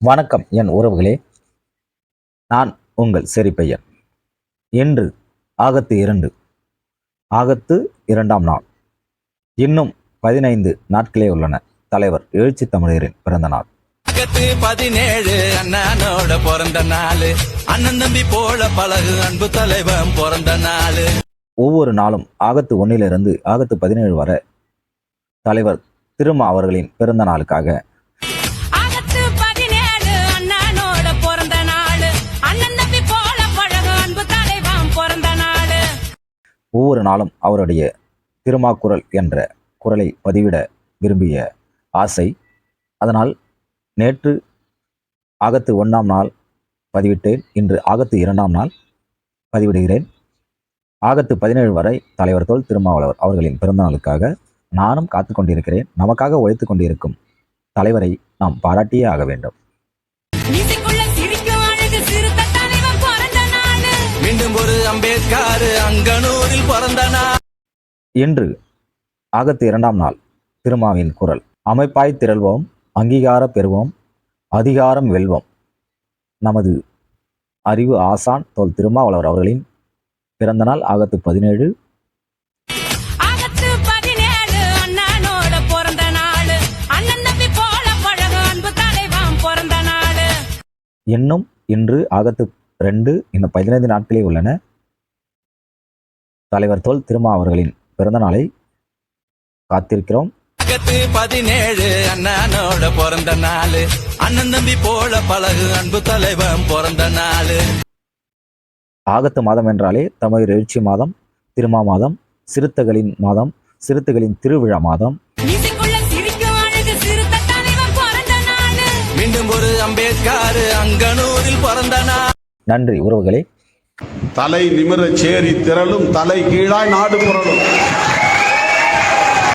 வணக்கம் என் உறவுகளே. நான் உங்கள் செரிப்பையன். இன்று ஆகத்து இரண்டு. ஆகத்து இரண்டாம் நாள். இன்னும் பதினைந்து நாட்களே உள்ளன. தலைவர் எழுச்சி தமிழரின் பிறந்த நாள். பதினேழு அண்ணனோட பிறந்த நாள். அண்ணன் தம்பி போல பழகு அன்பு தலைவன் பிறந்த நாள். ஒவ்வொரு நாளும் ஆகத்து ஒன்னிலிருந்து ஆகத்து பதினேழு வரை தலைவர் திருமா அவர்களின் பிறந்த நாளுக்காக ஒவ்வொரு நாளும் அவருடைய திருமாக்குரல் என்ற குரலை பதிவிட விரும்பிய ஆசை. அதனால் நேற்று ஆகத்து ஒன்றாம் நாள் பதிவிட்டேன். இன்று ஆகத்து இரண்டாம் நாள் பதிவிடுகிறேன். ஆகத்து பதினேழு வரை தலைவர் தோல் திருமாவளவர் அவர்களின் பிறந்த நாளுக்காக நானும் காத்து கொண்டிருக்கிறேன். நமக்காக உழைத்து கொண்டிருக்கும் தலைவரை நாம் பாராட்டியே ஆக வேண்டும். அம்பேத்கர் அங்கனூரில் பிறந்த நாள் இன்று ஆகத்து இரண்டாம் நாள் திருமாவின் குரல். அமைப்பாய் திரள்வோம் அங்கீகார பெறுவோம் அதிகாரம் வெல்வோம். நமது அறிவு ஆசான் தோல் திருமாவளவர் அவர்களின் பிறந்த நாள் ஆகத்து பதினேழு. இன்னும் இன்று ஆகத்து ரெண்டு இன்னும் பதினைந்து நாட்களே உள்ளன. தலைவர் தோல் திருமா அவர்களின் பிறந்த நாளை காத்திருக்கிறோம். ஆகத்து பதினேழு அண்ணனோட பிறந்த நாள். அண்ணன் தம்பி போல பழகு அன்பு தலைவன் பிறந்த நாள். ஆகத்து மாதம் என்றாலே தமிழ் எழுச்சி மாதம் திருமா மாதம் சிறுத்தைகளின் மாதம் சிறுத்தைகளின் திருவிழா மாதம். மீண்டும் ஒரு அம்பேத்கர் அங்கனூரில் பிறந்த நாள். நன்றி உறவுகளே. தலை நிமிரச் சேரி திரளும் தலை கீழாய் நாடு புரளும்.